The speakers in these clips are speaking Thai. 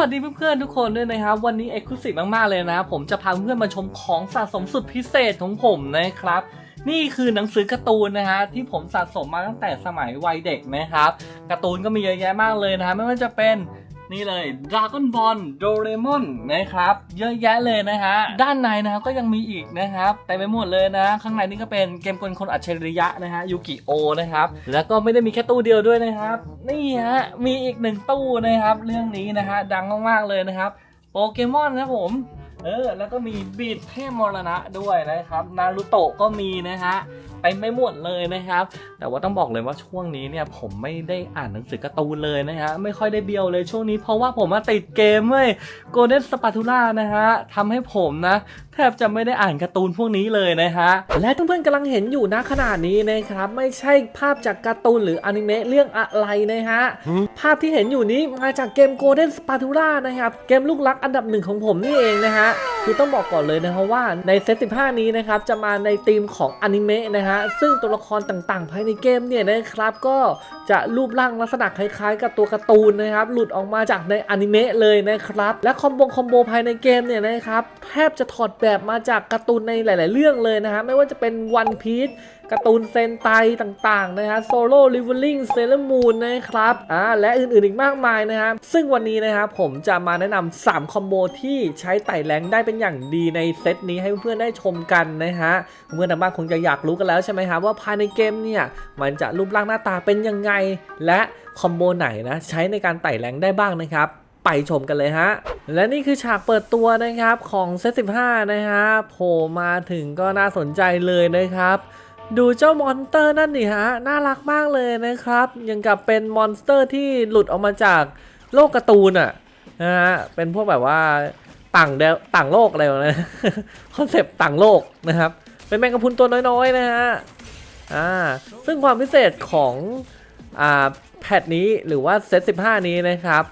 วัสดีเพื่อนๆทุกคนด้วยนะครับ วันนี้เอกลุศิมากๆเลยนะ ผมจะพาเพื่อนมาชมของสะสมสุดพิเศษของผมนะครับ นี่คือหนังสือการ์ตูนนะฮะที่ผมสะสมมาตั้งแต่สมัยวัยเด็กนะครับการ์ตูนก็มีเยอะแยะมากเลยนะฮะไม่ว่าจะเป็น นี่เลย Dragon Ball Doraemon นะครับ เยอะแยะเลยนะฮะ ด้านในนะครับก็ยังมีอีกนะครับแต่ไปหมดเลยนะ ข้างในนี่ก็เป็นเกมกลคนอัจฉริยะนะฮะยูกิโอนะครับ แล้วก็ไม่ได้มีแค่ตู้เดียวด้วยนะครับ นี่ฮะ มีอีกหนึ่งตู้นะครับ เรื่องนี้นะฮะ ดังมากๆเลยนะครับ โปเกมอนนะผมเออ แล้วก็มีบีดเทพมรณะด้วยนะครับ นารูโตะก็มีนะฮะ ไปไม่หมดเลยนะครับ แต่ว่าต้องบอกเลยว่าช่วงนี้เนี่ยผมไม่ได้อ่านหนังสือการ์ตูนเลยนะฮะไม่ค่อยได้เบียวเลยช่วงนี้เพราะว่าผมมาติดเกมเว้ย Golden Spatula นะฮะทำให้ผมนะแทบจะไม่ได้อ่านการ์ตูนพวกนี้เลยนะฮะและเพื่อนๆกำลังเห็นอยู่นะขนาดนี้นะครับไม่ใช่ภาพจากการ์ตูนหรืออนิเมะเรื่องอะไรนะฮะภาพที่เห็นอยู่นี้มาจากเกม Golden Spatula นะครับเกมลูกรักอันดับหนึ่งของผมนี่เองนะฮะคือต้องบอกก่อนเลยนะครับว่าในเซต15 นี้นะครับจะมาในธีมของอนิเมะนะฮะซึ่งตัวละครต่างๆ ภายในเกมเนี่ยนะครับก็จะรูปร่างลักษณะคล้ายๆ กับตัวการ์ตูนนะครับ หลุดออกมาจากในอนิเมะเลยนะครับ และคอมโบคอมโบภายในเกมเนี่ยนะครับแทบจะถอดแบบมาจากการ์ตูนในหลาย ๆ เรื่องเลยนะฮะไม่ว่าจะเป็น One Piece การ์ตูนเซนไตต่างๆนะฮะโซโล่ลิเวอร์ลิงเซเลมูนนะครับอ่าและอื่นๆอีกมากมายนะครับซึ่งวันนี้นะครับผมจะมาแนะนำ3คอมโบที่ใช้ไต่แรงได้เป็นอย่างดีในเซตนี้ให้เพื่อนๆได้ชมกันนะฮะเพื่อนๆทางบ้านคงจะอยากรู้กันแล้วใช่ไหมครับว่าภายในเกมเนี่ยมันจะรูปร่างหน้าตาเป็นยังไง และคอมโบไหนนะใช้ในการไต่แรงได้บ้างนะครับไปชมกันเลยฮะ และนี่คือฉากเปิดตัวนะครับของเซต15 นะฮะโผล่มาถึงก็น่าสนใจเลยนะครับ ดูเจ้ามอนสเตอร์นั่นดิฮะ น่ารักมากเลยนะครับ ยังกับเป็นมอนสเตอร์ที่หลุดออกมาจากโลกการ์ตูนอะนะฮะ เป็นพวกแบบว่าต่างเดต่างโลกอะไรนะคอนเซปต์ต่างโลกนะครับ เป็นแมงกะพุนตัวน้อยๆนะฮะ อ่า ซึ่งความพิเศษของอ่าแพทนี้หรือว่าเซต15 นี้นะครับ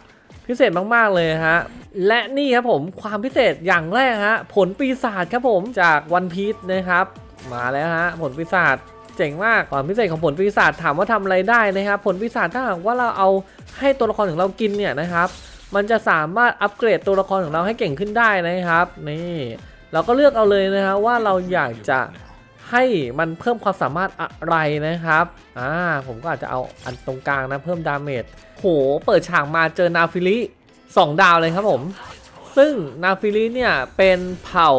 พิเศษมากๆเลยฮะและนี่ครับผมความพิเศษอย่างแรกฮะผลปีศาจครับผมจากวันพีชนะครับ มาแล้วฮะผลปีศาจเจ๋งมากความพิเศษของผลปีศาจถามว่าทำอะไรได้นะครับ ผลปีศาจถ้าหากว่าเราเอาให้ตัวละครของเรากินเนี่ยนะครับมันจะสามารถอัปเกรดตัวละครของเราให้เก่งขึ้นได้นะครับนี่เราก็เลือกเอาเลยนะฮะว่าเราอยากจะให้มันเพิ่มความสามารถอะไรนะครับอ่าผมก็อาจจะเอาอันตรงกลางนะเพิ่มดาเมจโหเปิดฉากมาเจอนาฟิลิสองดาวเลยครับผม ซึ่งนาฟิลิเนี่ยเป็นเผ่า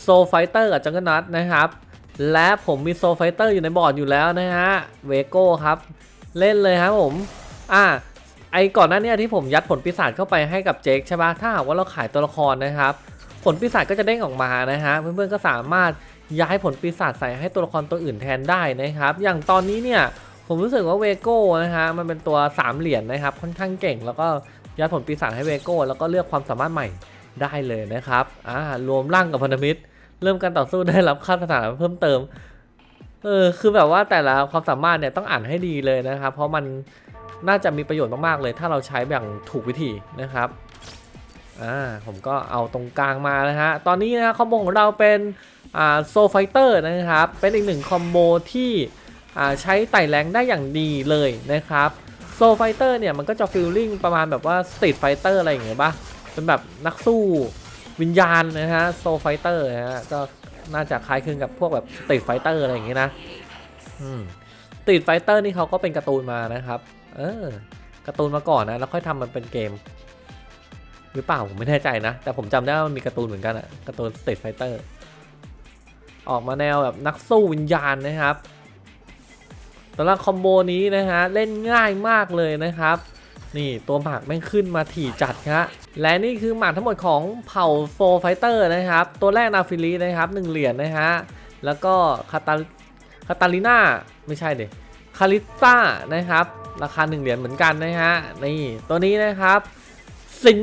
โซไฟเตอร์กับจังกนัทนะครับ และผมมีโซไฟเตอร์อยู่ในบอร์ดอยู่แล้วนะฮะเวโก้ครับ เล่นเลยครับผมอ่าไอก่อนหน้านี้ที่ผมยัดผลปีศาจเข้าไปให้กับเจคใช่ปะถ้าหากว่าเราขายตัวละครนะครับ ผลปีศาจก็จะเด้งออกมานะฮะเพื่อนๆก็สามารถย้ายผลปีศาจใส่ให้ตัวละครตัวอื่นแทนได้นะครับ อย่างตอนนี้เนี่ยผมรู้สึกว่าเวโก้นะฮะมันเป็นตัว3เหรียญนะครับค่อนข้างเก่ง แล้วก็ยัดผลปีศาจให้เวโก้แล้วก็เลือกความสามารถใหม่ได้เลยนะครับอ่ารวมร่างกับพันธมิตร เริ่มการต่อสู้ได้รับค่าสถานะเพิ่มเติม เออ คือแบบว่าแต่ละความสามารถเนี่ยต้องอ่านให้ดีเลยนะครับ เพราะมันน่าจะมีประโยชน์มากๆเลย ถ้าเราใช้แบบถูกวิธีนะครับ อ่า ผมก็เอาตรงกลางมานะฮะ ตอนนี้นะคอมโบของเราเป็นอ่าโซไฟเตอร์นะครับ เป็นอีกหนึ่งคอมโบที่อ่าใช้ไต่แรงได้อย่างดีเลยนะครับโซไฟเตอร์เนี่ยมันก็จะฟีลลิ่งประมาณแบบว่าสตรีทไฟเตอร์อะไรอย่างเงี้ยป่ะเป็นแบบนักสู้ วิญญาณนะฮะโซไฟเตอร์นะฮะก็น่าจะคล้ายคลึงกับพวกแบบตรีทไฟเตอร์อะไรอย่างเงี้ยนะตรีทไฟเตอร์นี่เขาก็เป็นการ์ตูนมานะครับ เออการ์ตูนมาก่อนนะแล้วค่อยทำมันเป็นเกม หรือเปล่าผมไม่แน่ใจนะ แต่ผมจำได้ว่ามันมีการ์ตูนเหมือนกันอะการ์ตูนสตรีทไฟเตอร์ออกมาแนวแบบนักสู้วิญญาณนะครับสำหรับคอมโบนี้นะฮะเล่นง่ายมากเลยนะครับ นี่ตัวหมากแม่งขึ้นมาถี่จัดฮะและนี่คือหมากทั้งหมดของเผ่าโฟไฟเตอร์นะครับ ตัวแรกนาฟิลีนะครับหนึ่งเหรียญนะฮะแล้วก็คาตาคาตาลิน่าไม่ใช่เด็คาริต้านะครับราคา1เหรียญเหมือนกันนะฮะนี่ตัวนี้นะครับซิน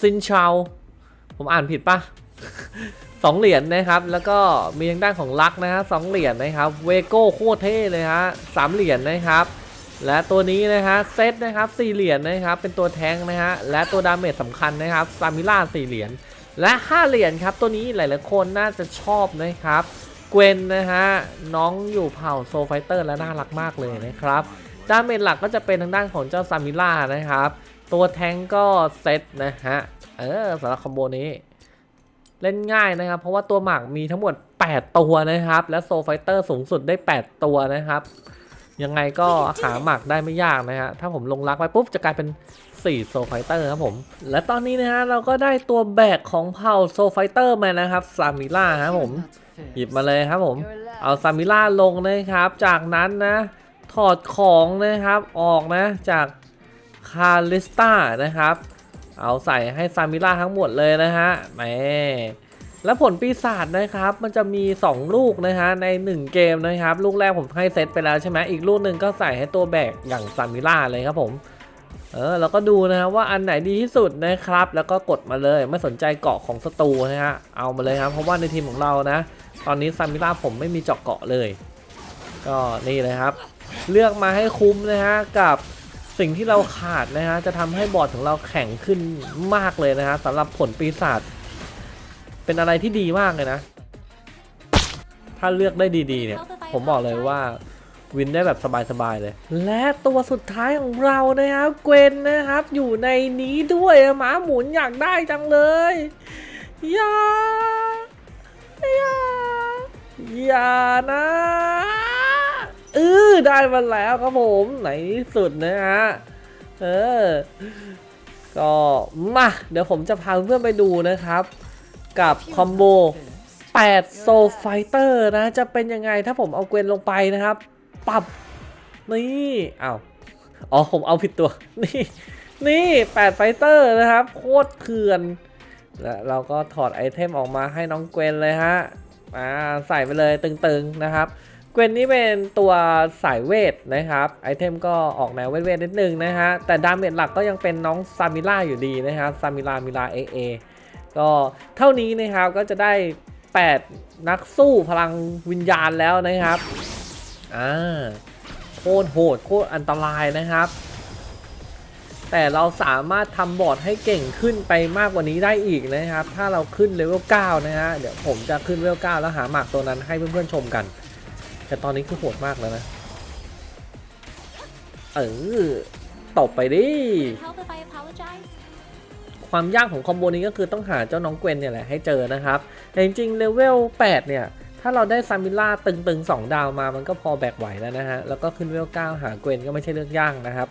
ซินชาวผมอ่านผิดปะสองเหรียญนะครับ แล้วก็มีทางด้านของลักนะฮะสองเหรียญนะครับ เวโก้โคตรเท่เลยฮะสามเหรียญนะครับ และตัวนี้นะฮะเซตนะครับสี่เหรียญนะครับเป็นตัวแทงนะฮะและตัวดาเมจสำคัญนะครับซามิล่าสี่เหรียญและห้าเหรียญครับตัวนี้หลายๆคนน่าจะชอบนะครับเกวนนะฮะน้องอยู่เผ่าโซไฟเตอร์และน่ารักมากเลยนะครับดาเมจหลักก็จะเป็นทางด้านของเจ้าซามิล่านะครับตัวแทงก็เซตนะฮะเออสำหรับคอมโบนี้เล่นง่ายนะครับ เพราะว่าตัวหมากมีทั้งหมด 8 ตัวนะครับ และโซไฟเตอร์สูงสุดได้ 8 ตัวนะครับ ยังไงก็หาหมากได้ไม่ยากนะฮะ ถ้าผมลงรักไปปุ๊บจะกลายเป็น4โซไฟเตอร์ครับผม และตอนนี้นะฮะเราก็ได้ตัวแบกของเผ่าโซไฟเตอร์มานะครับซามิล่าครับผม หยิบมาเลยครับผม เอาซามิล่าลงนะครับ จากนั้นนะ ถอดของนะครับออกนะจากคาลิสตานะครับ เอาใส่ให้ซามิล่าทั้งหมดเลยนะฮะแหม แล้วผลปีศาจนะครับ มันจะมี 2 ลูกนะฮะใน 1 เกมนะครับ ลูกแรกผมให้เซตไปแล้วใช่ไหมอีกลูกหนึ่งก็ใส่ให้ตัวแบกอย่างซามิล่าเลยครับผมเออเราก็ดูนะฮะว่าอันไหนดีที่สุดนะครับ แล้วก็กดมาเลยไม่สนใจเกาะของศัตรูนะฮะเอามาเลยครับเพราะว่าในทีมของเรานะ ตอนนี้ซามิล่าผมไม่มีเจาะเกาะเลย ก็นี่เลยครับ เลือกมาให้คุ้มนะฮะกับสิ่งที่เราขาดนะฮะจะทำให้บอร์ดของเราแข็งขึ้นมากเลยนะฮะสำหรับผลปีศาจ เป็นอะไรที่ดีมากเลยนะ ถ้าเลือกได้ดีๆเนี่ย ผมบอกเลยว่าวินได้แบบสบายๆเลย และตัวสุดท้ายของเรานะครับเกวนนะครับ อยู่ในนี้ด้วยหมาหมุนอยากได้จังเลยอย่าอย่าอย่านะเออได้มาแล้วครับผมในที่สุดนะฮะเออก็มาเดี๋ยวผมจะพาเพื่อนไปดูนะครับ กับคอมโบ8โซไฟเตอร์นะ จะเป็นยังไงถ้าผมเอาเกวนลงไปนะครับ ปรับ นี่เอ้าอ๋อ ผมเอาผิดตัว นี่ นี่8ไฟเตอร์นะครับ โคตรเถื่อน และเราก็ถอดไอเทมออกมาให้น้องเกวนเลยฮะอ่าใส่ไปเลยตึงๆนะครับเกวนนี่เป็นตัวสายเวทนะครับ ไอเทมก็ออกแนวเวทๆนิดนึงนะฮะ แต่ดาเมจหลักก็ยังเป็นน้องซามิล่าอยู่ดีนะครับซามิล่ามิลาเอเอ ก็เท่านี้นะครับก็จะได้ 8 นักสู้พลังวิญญาณแล้วนะครับอ่าโคตรโหดโคตรอันตรายนะครับ แต่เราสามารถทำบอร์ดให้เก่งขึ้นไปมากกว่านี้ได้อีกนะครับ ถ้าเราขึ้นเลเวล9นะฮะเดี๋ยวผมจะขึ้นเลเวล9แล้วหาหมากตัวนั้นให้เพื่อนๆชมกัน แต่ตอนนี้คือโหดมากแล้วนะเออตบไปดิ ความยากของคอมโบนี้ก็คือต้องหาเจ้าน้องเกวนเนี่ยแหละให้เจอนะครับแต่จริงๆเลเวล8เนี่ยถ้าเราได้ซามิล่าตึงๆ 2 ดาวมามันก็พอแบกไหวแล้วนะฮะ แล้วก็ขึ้นเลเวล9หาเกวนก็ไม่ใช่เรื่องยากนะครับ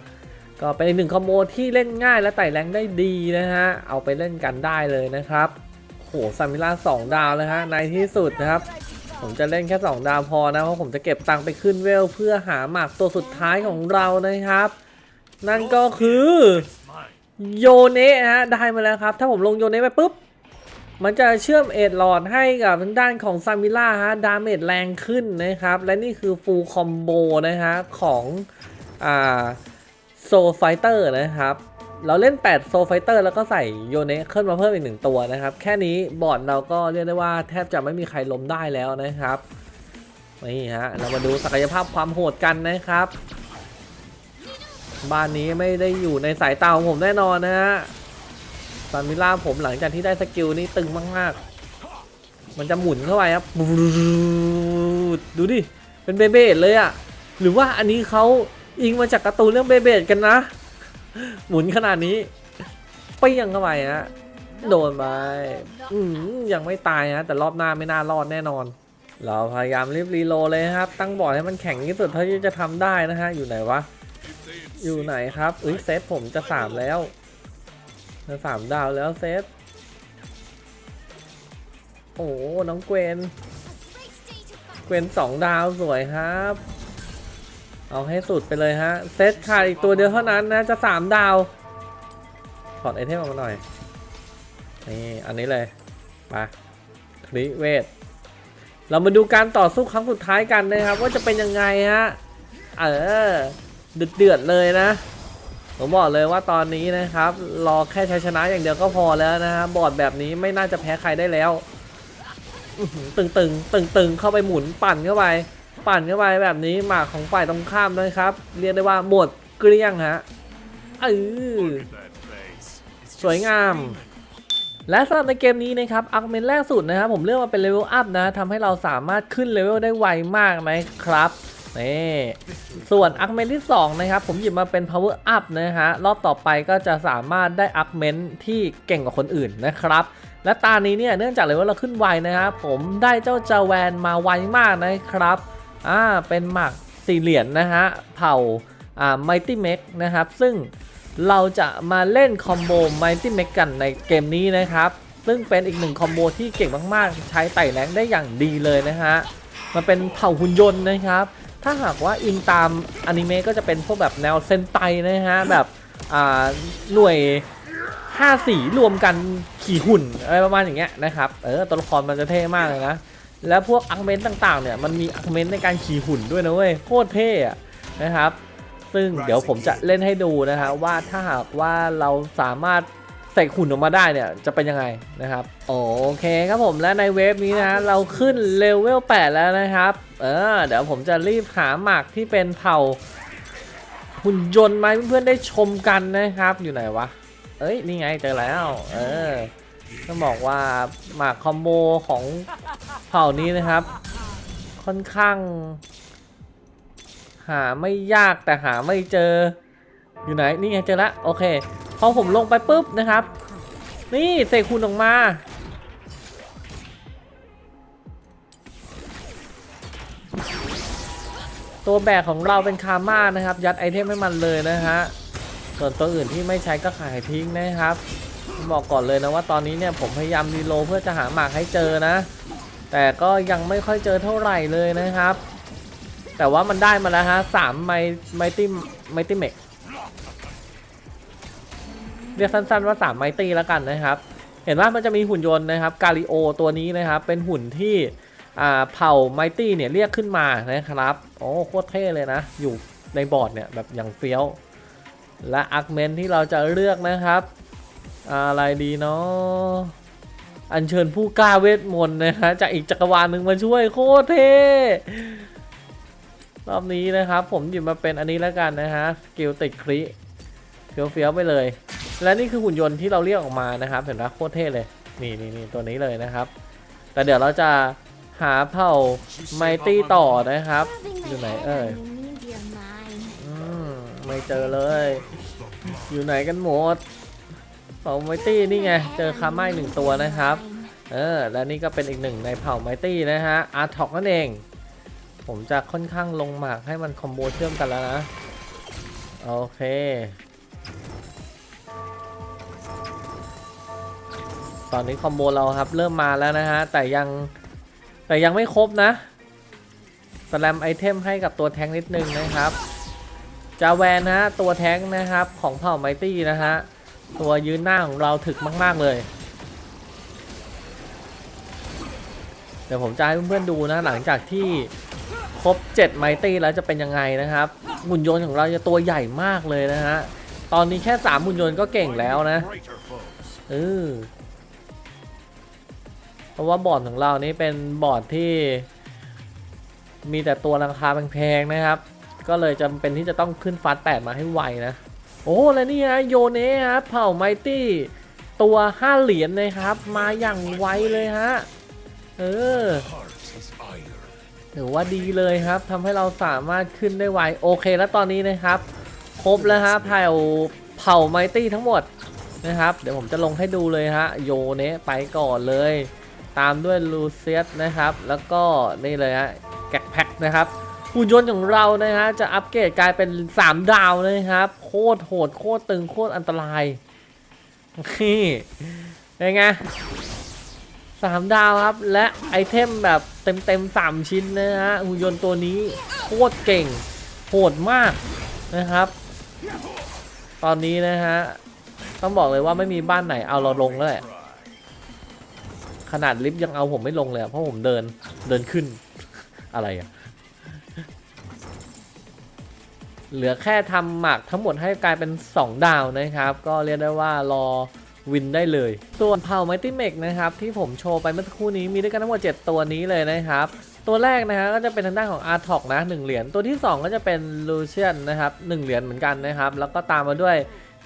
ก็เป็นอีกหนึ่งคอมโบที่เล่นง่ายและไต่แรงได้ดีนะฮะ เอาไปเล่นกันได้เลยนะครับโหซามิล่า2 ดาวเลยฮะในที่สุดนะครับ ผมจะเล่นแค่ 2 ดาวพอนะ เพราะผมจะเก็บตังค์ไปขึ้นเวลเพื่อหาหมากตัวสุดท้ายของเรานะครับ นั่นก็คือ โยเนะฮะได้มาแล้วครับ ถ้าผมลงโยเนะไปปุ๊บ มันจะเชื่อมเอ็ดหลอดให้กับทางด้านของซามิล่าฮะดาเมจแรงขึ้นนะครับ และนี่คือฟูลคอมโบนะฮะของอ่าโซไฟเตอร์นะครับ เราเล่น 8 โซไฟเตอร์แล้วก็ใส่โยเนะขึ้นมาเพิ่มอีกหนึ่งตัวนะครับ แค่นี้บอร์ดเราก็เรียกได้ว่าแทบจะไม่มีใครล้มได้แล้วนะครับนี่ฮะเรามาดูศักยภาพความโหดกันนะครับ บ้านนี้ไม่ได้อยู่ในสายตาของผมแน่นอนนะฮะซามิล่าผมหลังจากที่ได้สกิลนี้ตึงมากๆ มันจะหมุนเข้าไปครับดูดิ เป็นเบเบดเลยอะหรือว่าอันนี้เขาอิงมาจากการ์ตูนเรื่องเบเบดกันนะ หมุนขนาดนี้เปี้ยงเข้าไปฮะโดนไปอืมยังไม่ตายฮะแต่รอบหน้าไม่น่ารอดแน่นอน เราพยายามรีบรีโลเลยครับ ตั้งบอร์ดให้มันแข็งที่สุดเท่าที่จะทำได้นะฮะ อยู่ไหนวะ อยู่ไหนครับอุ้ยเซตผมจะสามแล้วจะสามดาวแล้วเซตโอ้น้องเกวนเกวนสองดาวสวยครับ เอาให้สุดไปเลยฮะ เซตขาดอีกตัวเดียวเท่านั้นนะจะสามดาว ถอดไอเทมออกมาหน่อย นี่ อันนี้เลยมาคลิเวทเรามาดูการต่อสู้ครั้งสุดท้ายกันนะครับ ว่าจะเป็นยังไงฮะ เออ เดือดเดือดๆเลยนะ ผมบอกเลยว่าตอนนี้นะครับ รอแค่ชัยชนะอย่างเดียวก็พอแล้วนะฮะบอร์ดแบบนี้ไม่น่าจะแพ้ใครได้แล้วตึงตึงตึงตึงๆเข้าไปหมุนปั่นเข้าไป ปั่นเข้าไปแบบนี้หมากของฝ่ายตรงข้ามนะครับ เรียกได้ว่าหมดเกลี้ยงฮะเออสวยงามและสำหรับในเกมนี้นะครับอักเมนแรกสุดนะครับผมเลือกมาเป็นเลเวลอัพนะทำให้เราสามารถขึ้นเลเวลได้ไวมากนะครับ นี่ส่วนอักเมนที่ 2 นะครับ ผมหยิบมาเป็น power up นะฮะ รอบต่อไปก็จะสามารถได้อักเมนที่เก่งกว่าคนอื่นนะครับ และตานี้เนี่ย เนื่องจากเลยว่าเราขึ้นไวนะครับ ผมได้เจ้าจาแวนมาไวมากนะครับ อ่า เป็นหมักสี่เหรียญนะฮะ เผ่า อ่า Mighty Mech นะครับ ซึ่งเราจะมาเล่นคอมโบ Mighty Mech กันในเกมนี้นะครับ ซึ่งเป็นอีกหนึ่งคอมโบที่เก่งมากๆ ใช้ไต่แรงได้อย่างดีเลยนะฮะ มันเป็นเผ่าหุ่นยนต์นะครับ ถ้าหากว่าอิงตามอนิเมะก็จะเป็นพวกแบบแนวเซนไตนะฮะแบบหน่วยห้าสีรวมกันขี่หุ่นอะไรประมาณอย่างเงี้ยนะครับเออตัวละครมันจะเท่มากเลยนะแล้วพวกอักเมนต่างๆเนี่ยมันมีอักเมนในการขี่หุ่นด้วยนะเว้ยโคตรเท่อะนะครับ ซึ่งเดี๋ยวผมจะเล่นให้ดูนะฮะว่าถ้าหากว่าเราสามารถ ใส่หุ่นออกมาได้เนี่ยจะเป็นยังไงนะครับ โอเคครับผมและในเวฟนี้นะเราขึ้นเลเวล8แล้วนะครับ เออเดี๋ยวผมจะรีบหาหมากที่เป็นเผ่าหุ่นยนต์มาเพื่อนๆได้ชมกันนะครับอยู่ไหนวะ เอ้ยนี่ไงเจอแล้ว เออต้องบอกว่าหมากคอมโบของเผ่านี้นะครับ ค่อนข้าง หาไม่ยากแต่หาไม่เจอ อยู่ไหน นี่ไงเจอแล้วโอเค พอผมลงไปปุ๊บนะครับ นี่เสกคุณออกมา ตัวแบกของเราเป็นคาม่านะครับ ยัดไอเทมให้มันเลยนะฮะ ส่วนตัวอื่นที่ไม่ใช้ก็ขายทิ้งนะครับ บอกก่อนเลยนะว่าตอนนี้เนี่ยผมพยายามรีโลเพื่อจะหาหมากให้เจอนะ แต่ก็ยังไม่ค่อยเจอเท่าไหร่เลยนะครับ แต่ว่ามันได้มาแล้วฮะสามไมไมตี้ไมตี้เมก เรียกสั้นๆว่า 3 ไมตี้แล้วกันนะครับ เห็นว่ามันจะมีหุ่นยนต์นะครับกาลิโอตัวนี้นะครับ เป็นหุ่นที่เผ่าไมตี้เนี่ยเรียกขึ้นมานะครับ โอ้โคตรเท่เลยนะ อยู่ในบอร์ดเนี่ยแบบอย่างเฟี้ยว และอาร์คเมนที่เราจะเลือกนะครับ อะไรดีเนาะอัญเชิญผู้กล้าเวทมนต์นะฮะจากอีกจักรวาลหนึ่งมาช่วยโคตรเท่รอบนี้นะครับ ผมหยิบมาเป็นอันนี้แล้วกันนะฮะสกิลติดคริเขียวเฟี้ยวๆไปเลย และนี่คือหุ่นยนต์ที่เราเรียกออกมานะครับ เห็นไหมโคตรเท่เลย นี่นี่นี่ตัวนี้เลยนะครับ แต่เดี๋ยวเราจะหาเผ่าไมตี้ต่อนะครับ อยู่ไหนเอ่ยอืมไม่เจอเลย อยู่ไหนกันหมดเผ่าไมตี้นี่ไง เจอคาไม้หนึ่งตัวนะครับ เออ และนี่ก็เป็นอีกหนึ่งในเผ่าไมตี้นะฮะ อาร์ท็อกนั่นเอง ผมจะค่อนข้างลงหมากให้มันคอมโบเชื่อมกันแล้วนะ โอเค ตอนนี้คอมโบเราครับ เริ่มมาแล้วนะฮะ แต่ยังแต่ยังไม่ครบนะสแลมไอเทมให้กับตัวแทงนิดนึงนะครับจาแวนนะฮะตัวแท้งนะครับ ของเผ่าไมตี้นะฮะ ตัวยืนหน้าของเราถึกมาก ๆ เลย เดี๋ยวผมจะให้เพื่อนๆดูนะหลังจากที่ครบ 7 ไมตี้แล้วจะเป็นยังไงนะครับหุ่นยนต์ของเราจะตัวใหญ่มากเลยนะฮะ ตอนนี้แค่ 3 หุ่นยนต์ก็เก่งแล้วนะเออ เพราะว่าบอร์ดของเรานี่เป็นบอร์ดที่ มีแต่ตัวราคาแพงๆนะครับ ก็เลยจำเป็นที่จะต้องขึ้นฟาสแปดมาให้ไวนะ โอ้แล้วนี่ฮะโยเนะครับเผ่าไมตี้ตัว5เหรียญนะครับ มาอย่างไวเลยฮะเออถือว่าดีเลยครับทำให้เราสามารถขึ้นได้ไวโอเค แล้วตอนนี้นะครับ ครบแล้วฮะเผ่าเผ่าไมตี้ทั้งหมดนะครับ เดี๋ยวผมจะลงให้ดูเลยฮะโยเนะไปก่อนเลย ตามด้วยลูเซียสนะครับ แล้วก็นี่เลยฮะแก๊กแพ็คนะครับหุ่นยนต์ของเรานะฮะจะอัปเกรดกลายเป็น 3 ดาวนะครับ โคตรโหดโคตรตึงโคตรอันตรายนี่เป็นไงสามดาวครับ และไอเทมแบบเต็มเต็มๆสามชิ้นนะฮะหุ่นยนต์ตัวนี้โคตรเก่ง โหดมากนะครับ ตอนนี้นะฮะ ต้องบอกเลยว่าไม่มีบ้านไหนเอาเราลงแล้วแหละ ขนาดลิฟต์ยังเอาผมไม่ลงเลยเพราะผมเดินเดินขึ้นอะไรอะเหลือแค่ทำหมักทั้งหมดให้กลายเป็น 2 ดาวนะครับ ก็เรียกได้ว่ารอวินได้เลย ส่วนเผ่าไมติเมกนะครับ ที่ผมโชว์ไปเมื่อสักครู่นี้มีด้วยกันทั้งหมด 7 ตัวนี้เลยนะครับ ตัวแรกนะฮะก็จะเป็นทางด้านของ a r t o กนะ1เหรียญตัวที่ 2 ก็จะเป็น Lucian นนะครับ1เหรียญเหมือนกันนะครับ แล้วก็ตามมาด้วย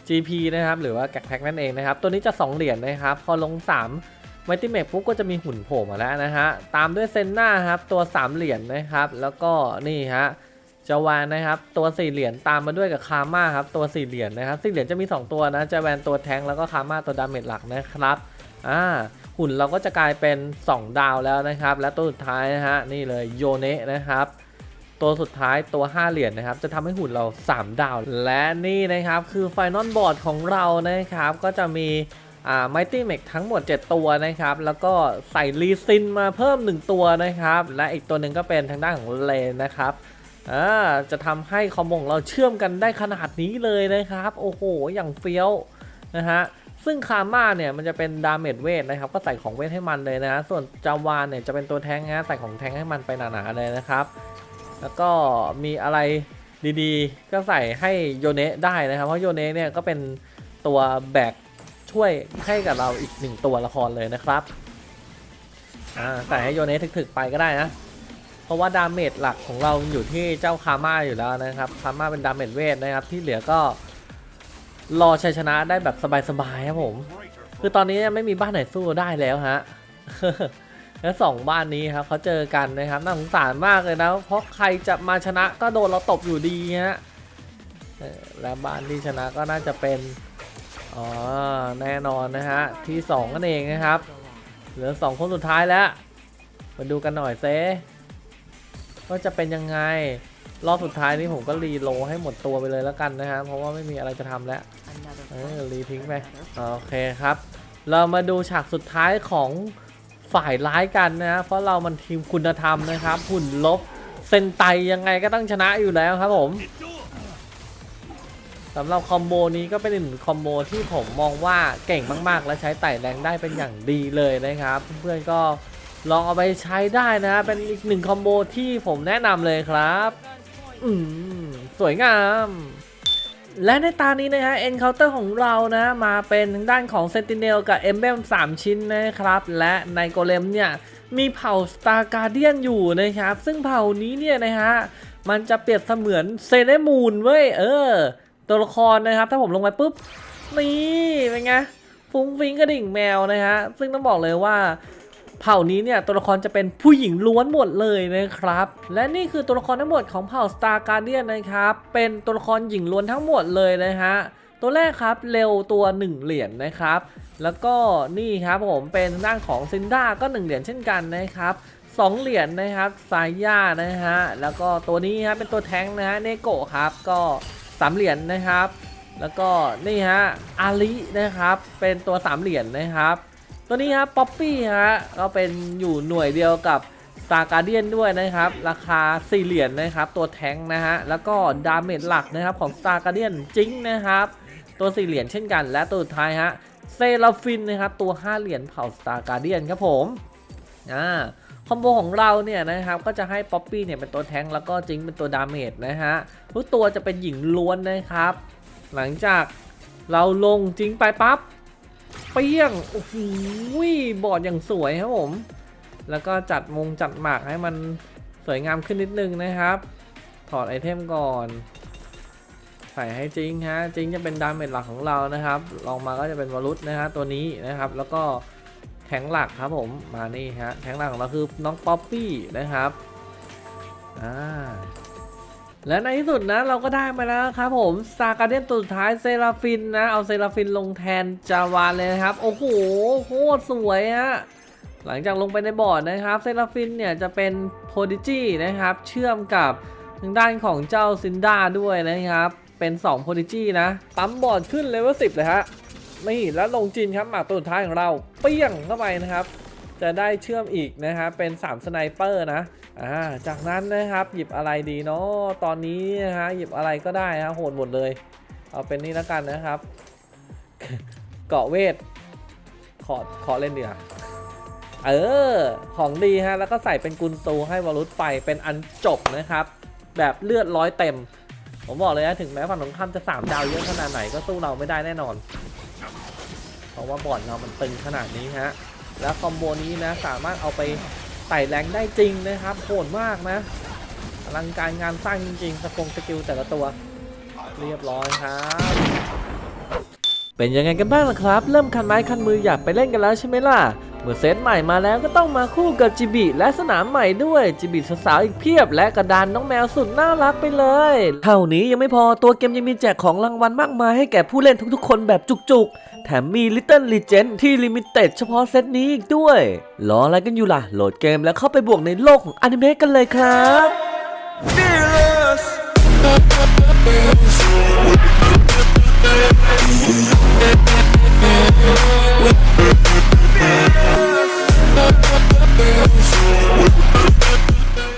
GP นะครับ หรือว่าแกกแพ็กนั่นเองนะครับ ตัวนี้จะ 2 เหรียญนะครับ พอลง 3 ไมติเมกปุ๊บก็จะมีหุ่นโผล่มาแล้วนะฮะ ตามด้วยเซนนาครับ ตัว3เหรียญนะครับ แล้วก็นี่ฮะจาวานนะครับ ตัวสี่เหรียญตามมาด้วยกับคาม่าครับ ตัวสี่เหรียญนะครับสี่เหรียญจะมี 2 ตัวนะจาวานตัวแทงแล้วก็คาม่าตัวดาเมจหลักนะครับ อ่า หุ่นเราก็จะกลายเป็น 2 ดาวแล้วนะครับ และตัวสุดท้ายนะฮะนี่เลยโยเนะนะครับตัวสุดท้ายตัว 5 เหรียญนะครับ จะทำให้หุ่นเรา 3 ดาว และนี่นะครับคือไฟนอลบอร์ดของเรานะครับ ก็จะมี อ่าไมตี้เมกทั้งหมด 7 ตัวนะครับ แล้วก็ใส่รีซินมาเพิ่ม 1 ตัวนะครับ และอีกตัวหนึ่งก็เป็นทางด้านของเลนนะครับอ่าจะทำให้คอมบของเราเชื่อมกันได้ขนาดนี้เลยนะครับ โอ้โห อย่างเฟี้ยวนะฮะซึ่งคาม่าเนี่ยมันจะเป็นดาเมจเวทนะครับ ก็ใส่ของเวทให้มันเลยนะ ส่วนจาวานเนี่ยจะเป็นตัวแทงนะใส่ของแทงให้มันไปหนาๆเลยนะครับ แล้วก็มีอะไรดีๆ ก็ใส่ให้โยเนะได้นะครับ เพราะโยเนะเนี่ยก็เป็นตัวแบก ช่วยให้กับเราอีกหนึ่งตัวละครเลยนะครับอ่าใส่ให้โยเนะถึกๆไปก็ได้นะ เพราะว่าดาเมจหลักของเราอยู่ที่เจ้าคาม่าอยู่แล้วนะครับคาม่าเป็นดาเมจเวทนะครับที่เหลือก็รอชัยชนะได้แบบสบายๆครับผม คือตอนนี้ไม่มีบ้านไหนสู้ได้แล้วฮะและสองบ้านนี้ครับเขาเจอกันนะครับน่าสงสารมากเลยนะ เพราะใครจะมาชนะก็โดนเราตบอยู่ดีฮะและบ้านที่ชนะก็น่าจะเป็น อ๋อแน่นอนนะฮะ ที่สองนั่นเองนะครับ เหลือสองคนสุดท้ายแล้ว มาดูกันหน่อยเซว่าจะเป็นยังไง รอบสุดท้ายนี้ผมก็รีโลให้หมดตัวไปเลยแล้วกันนะฮะ เพราะว่าไม่มีอะไรจะทำแล้วเออรีทิ้งไป โอเคครับ เรามาดูฉากสุดท้ายของฝ่ายร้ายกันนะเพราะเรามันทีมคุณธรรมนะครับหุ่นลบเซนไตยังไงก็ต้องชนะอยู่แล้วครับผม สำหรับคอมโบนี้ก็เป็นหนึ่งคอมโบที่ผมมองว่าเก่งมากๆ และใช้ไต่แรงได้เป็นอย่างดีเลยนะครับ เพื่อนๆก็ลองเอาไปใช้ได้นะเป็นอีกหนึ่งคอมโบที่ผมแนะนำเลยครับอืมสวยงาม และในตานี้นะฮะ Encounter ของเรานะมาเป็นทางด้านของ Sentinel กับ Emblem 3ชิ้นนะครับ และในโกเลมเนี่ยมีเผ่า Star Guardian อยู่นะครับ ซึ่งเผ่านี้เนี่ยนะฮะมันจะเปรียบเสมือนเซเลมูนเว้ยเออ ตัวละครนะครับ ถ้าผมลงไปปุ๊บ นี่เป็นไงฟุ้งฟิงกระดิ่งแมวนะฮะซึ่งต้องบอกเลยว่าเผ่านี้เนี่ยตัวละครจะเป็นผู้หญิงล้วนหมดเลยนะครับ และนี่คือตัวละครทั้งหมดของเผ่า Star Guardian นะครับเป็นตัวละครหญิงล้วนทั้งหมดเลยนะฮะตัวแรกครับเร็วตัว 1 เหรียญนะครับ แล้วก็นี่ครับผมเป็นด้านของซินด้าก็ 1 เหรียญเช่นกันนะครับสองเหรียญนะครับสายย่านะฮะแล้วก็ตัวนี้ครับเป็นตัวแท้งนะฮะเนโกะครับก็ 3เหรียญนะครับ แล้วก็นี่ฮะอาลินะครับ เป็นตัว3เหรียญนะครับ ตัวนี้ครับป๊อปปี้ฮะก็เป็นอยู่หน่วยเดียวกับ Star Guardian ด้วยนะครับ ราคา4เหรียญนะครับ ตัวแท้งนะฮะแล้วก็ดาเมจหลักนะครับของ Star Guardian จริงนะครับ ตัว4เหรียญเช่นกัน และตัวสุดท้ายฮะเซราฟินนะครับตัว5เหรียญเผ่า Star Guardian ครับผมอ่า อมโบของเราเนี่ยนะครับก็จะให้ป๊อปปี้เนี่ยเป็นตัวแทงแล้วก็จิงเป็นตัวดาเมจนะฮะทุกตัวจะเป็นหญิงล้วนนะครับ หลังจากเราลงจิงไปปั๊บเปี้ยงโอ้โหบอดอย่างสวยครับผม แล้วก็จัดมงจัดหมากให้มันสวยงามขึ้นนิดนึงนะครับ ถอดไอเทมก่อน ใส่ให้จริงฮะจริงจะเป็นดาเมจหลักของเรานะครับลองมาก็จะเป็นวรุษนะฮะตัวนี้นะครับ แล้วก็ แทงหลักครับผมมานี่ฮะแทงหลักของเราคือน้องป๊อปปี้นะครับอ่าและในที่สุดนะเราก็ได้มาแล้วครับผมซาการเดียนตัวสุดท้ายเซราฟินนะเอาเซราฟินลงแทนจาวานเลยนะครับ โอ้โหโคตรสวยฮะหลังจากลงไปในบอร์ดนะครับเซราฟินเนี่ยจะเป็นโพดิจีนะครับ เชื่อมกับทางด้านของเจ้าซินดาด้วยนะครับ เป็น2โพดิจีนะปั๊มบอร์ดขึ้นเลเวล10 เลยฮะ นี่แล้วลงจินครับหมากตัวสุดท้ายของเราเปี้ยงเข้าไปนะครับ จะได้เชื่อมอีกนะครับเป็น3สไนเปอร์นะอ่าจากนั้นนะครับหยิบอะไรดีเนาะตอนนี้นะฮะหยิบอะไรก็ได้ฮะโหดหมดเลย เอาเป็นนี่แล้วกันนะครับ เกาะเวทขอขอเล่นดีอะเออ ของดีฮะ แล้วก็ใส่เป็นกุนซูให้วอลุตไปเป็นอันจบนะครับ แบบเลือดร้อยเต็ม ผมบอกเลยนะ ถึงแม้ฝั่งตรงข้ามจะ 3 ดาวเยอะขนาดไหนก็สู้เราไม่ได้แน่นอน ราะว่าบอร์ดเรามันตึงขนาดนี้ฮะ แล้วคอมโบนี้นะสามารถเอาไปไต่แรงได้จริงนะครับโหดมากนะอลังการงานสร้างจริงๆสกงสกิลแต่ละตัวเรียบร้อยครับเป็นยังไงกันบ้างล่ะครับ เริ่มคันไม้คันมืออยากไปเล่นกันแล้วใช่ไหมล่ะ เมื่อเซตใหม่มาแล้วก็ต้องมาคู่กับจิบิและสนามใหม่ด้วยจิบิสาวๆอีกเพียบ และกระดานน้องแมวสุดน่ารักไปเลย เท่านี้ยังไม่พอตัวเกมยังมีแจกของรางวัลมากมายให้แก่ผู้เล่นทุกๆ คนแบบจุกๆ แถมมี Little Legend ที่ลิมิเต็ดเฉพาะเซตนี้อีกด้วย รออะไรกันอยู่ล่ะ โหลดเกมแล้วเข้าไปบวกในโลกของอนิเมะกันเลยครับเ